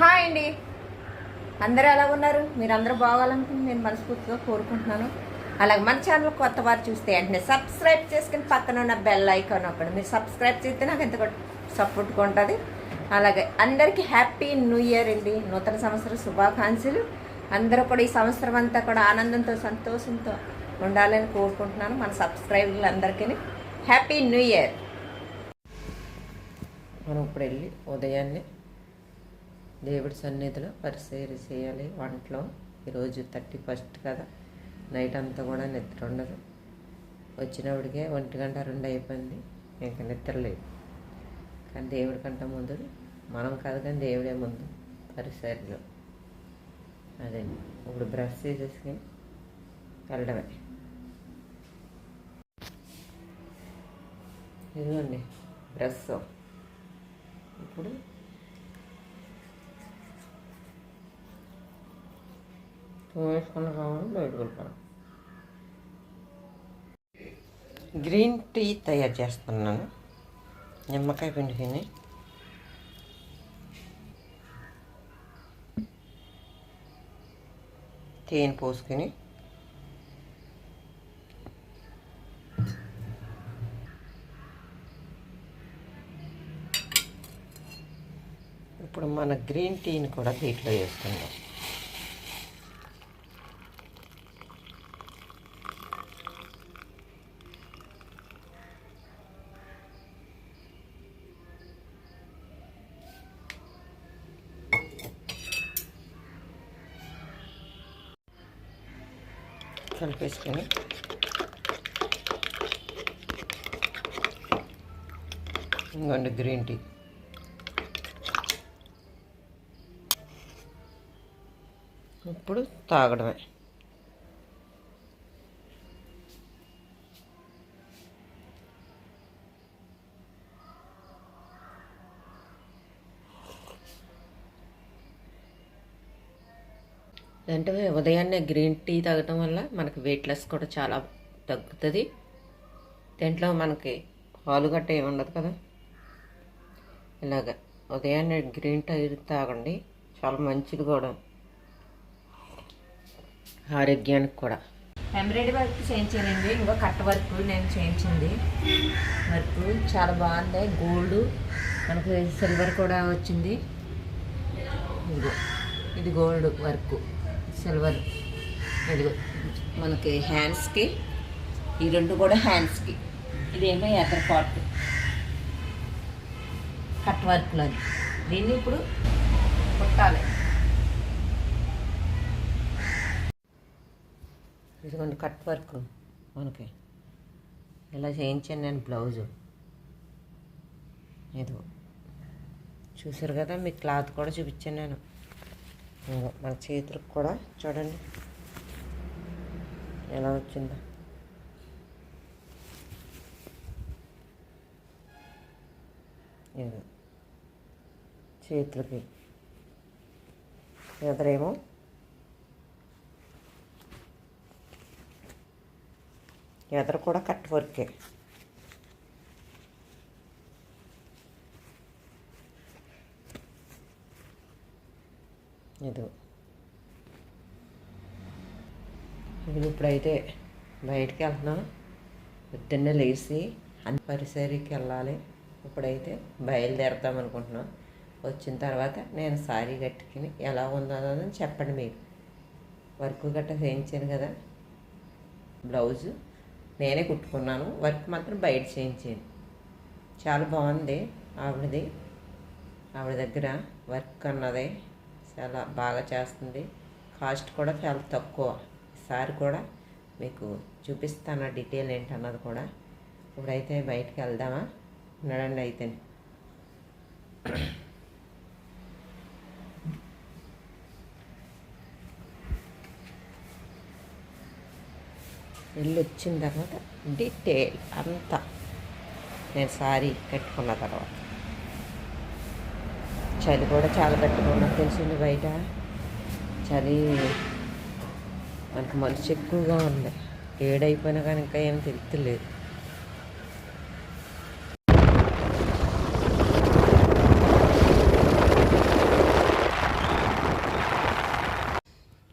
Hi అండి. అందరూ ఎలా ఉన్నారు? మీరు అందరూ బాగాలనుకుని నేను మనస్ఫూర్తిగా కోరుకుంటున్నాను. అలాగే మన ఛానల్ కొత్త వారు చూస్తే వెంటనే సబ్స్క్రైబ్ చేసుకుని పక్కన ఉన్న బెల్ ఐకాన్ ఒకటి మీరు సబ్స్క్రైబ్ చేస్తే నాకు ఎంత సపోర్ట్గా ఉంటుంది. అలాగే అందరికీ హ్యాపీ న్యూ ఇయర్ అండి. నూతన సంవత్సర శుభాకాంక్షలు. అందరూ కూడా ఈ సంవత్సరం అంతా కూడా ఆనందంతో సంతోషంతో ఉండాలని కోరుకుంటున్నాను మన సబ్స్క్రైబర్లు అందరికీ హ్యాపీ న్యూ ఇయర్ మనం ఇప్పుడు వెళ్ళి ఉదయాన్నే దేవుడి సన్నిధిలో పరిశీలి చేయాలి. వంటలో ఈరోజు థర్టీ ఫస్ట్ కదా. నైట్ అంతా కూడా నిద్ర ఉండదు. వచ్చినప్పటికే ఒంటి గంట రెండు అయిపోయింది. ఇంకా నిద్ర లేదు. కానీ దేవుడి కంటే ముందు మనం కాదు కానీ దేవుడే ముందు పరిసరిలో అదే ఇప్పుడు బ్రష్ చేసేసుకుని వెళ్ళడమే. ఇదిగోండి బ్రష్. ఇప్పుడు వేసుకున్న కావాలి బయటకు వెళ్తాను గ్రీన్ టీ తయారు చేస్తున్నాను. నిమ్మకాయ పిండిని తేనె. పోసుకొని. ఇప్పుడు మన గ్రీన్ టీని కూడా దీంట్లో వేసుకుందాం. కలిపేసుకొని ఇంకోండి గ్రీన్ టీ. ఇప్పుడు తాగడమే. అంటే ఉదయాన్నే గ్రీన్ టీ తాగటం వల్ల మనకి వెయిట్ లెస్ కూడా చాలా తగ్గుతుంది. దీంట్లో మనకి పాలు గట్ట ఏమి ఉండదు కదా? ఇలాగ ఉదయాన్నే గ్రీన్ టీ తాగండి. చాలా మంచిది కూడా. ఆరోగ్యానికి కూడా. ఎంబ్రాయిడరీ వర్క్ చేయించానండి. ఇంకో కట్ట వర్క్ నేను చేయించింది. వర్క్ చాలా బాగుంది. గోల్డ్ మనకు సిల్వర్ కూడా వచ్చింది. ఇది గోల్డ్ వర్క్. సిల్వర్. ఇదిగో మనకి హ్యాండ్స్కి ఈ రెండు కూడా హ్యాండ్స్కి ఇదేమో ఎదర్ పార్ట్. కట్ వర్క్లో దీన్ని ఇప్పుడు కుట్టాలి. ఇదిగోండి కట్ వర్క్. మనకి ఇలా చేయించాను నేను బ్లౌజు. ఇదిగో చూసారు కదా మీ క్లాత్ కూడా చూపించాను నేను. మన చేతులకు కూడా చూడండి. ఎలా వచ్చిందో. చేతులకి ఎదరేమో. ఎదరు కూడా కట్ వర్కే. ఇది. ఇది ఇప్పుడైతే బయటికి వెళ్తున్నాను పొద్దున్నే లేచి అన్ని పరిసరికి వెళ్ళాలి. ఇప్పుడైతే బయలుదేరుతాం అనుకుంటున్నాం. వచ్చిన తర్వాత నేను సారీ కట్టుకుని ఎలా ఉందని చెప్పండి మీరు వర్క్ గట్ట చేయించాను కదా. బ్లౌజు నేనే కుట్టుకున్నాను. వర్క్ మాత్రం బయట చేయించాను. చాలా బాగుంది ఆవిడది. ఆవిడ దగ్గర వర్క్ అన్నది. చాలా బాగా చేస్తుంది. కాస్ట్ కూడా చాలా తక్కువ. ఈసారి కూడా మీకు చూపిస్తాను డీటెయిల్ ఏంటన్నది కూడా. ఇప్పుడైతే బయటికి వెళ్దామా? నడండి అయితే. వెళ్ళి వచ్చిన తర్వాత డీటెయిల్ అంతా నేను సారీ కట్టుకున్న తర్వాత. చలి కూడా చాలా పెట్టుకున్నా తెలిసింది బయట. చలి మనకు మనసు ఎక్కువగా ఉంది. ఏడైపోయినా కానీ ఇంకా ఏం తెలుస్తలేదు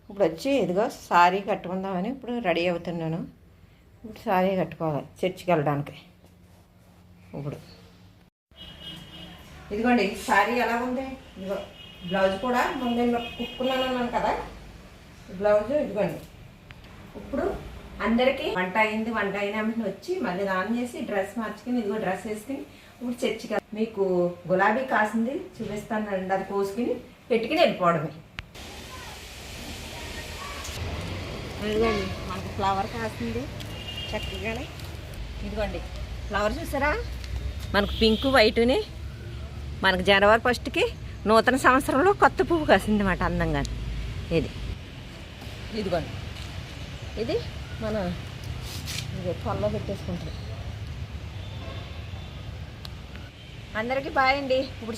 ఇప్పుడు వచ్చి ఇదిగో సారీ కట్టుకుందామని ఇప్పుడు రెడీ అవుతున్నాను. ఇప్పుడు సారీ కట్టుకోవాలి. చర్చికి వెళ్ళడానికి. ఇప్పుడు ఇదిగోండి సారీ ఎలా ఉంది? ఇదిగో బ్లౌజ్ కూడా ముందే కుక్కున్నాను అన్నాను కదా? బ్లౌజ్ ఇదిగోండి. ఇప్పుడు అందరికీ వంట అయింది వంట అయిన వచ్చి మళ్ళీ ఆన్ చేసి డ్రెస్ మార్చుకుని ఇదిగో డ్రెస్ వేసుకుని ఇప్పుడు చర్చికి మీకు గులాబీ కాసింది చూపిస్తాను అండి అది కోసుకుని పెట్టుకుని వెళ్ళిపోవడమే. ఇదిగోండి మనకు ఫ్లవర్ కాసింది చక్కగానే. ఇదిగోండి ఫ్లవర్ చూసారా? మనకు పింక్ వైటుని మనకు జనవరి ఫస్ట్కి నూతన సంవత్సరంలో కొత్త పువ్వు కాసింది అనమాట అందంగా. ఇది. ఇదిగోండి. ఇది మన ఇది పొల్లో పెట్టేసుకుంటాం అందరికీ బాయ్ అండి. ఇప్పుడు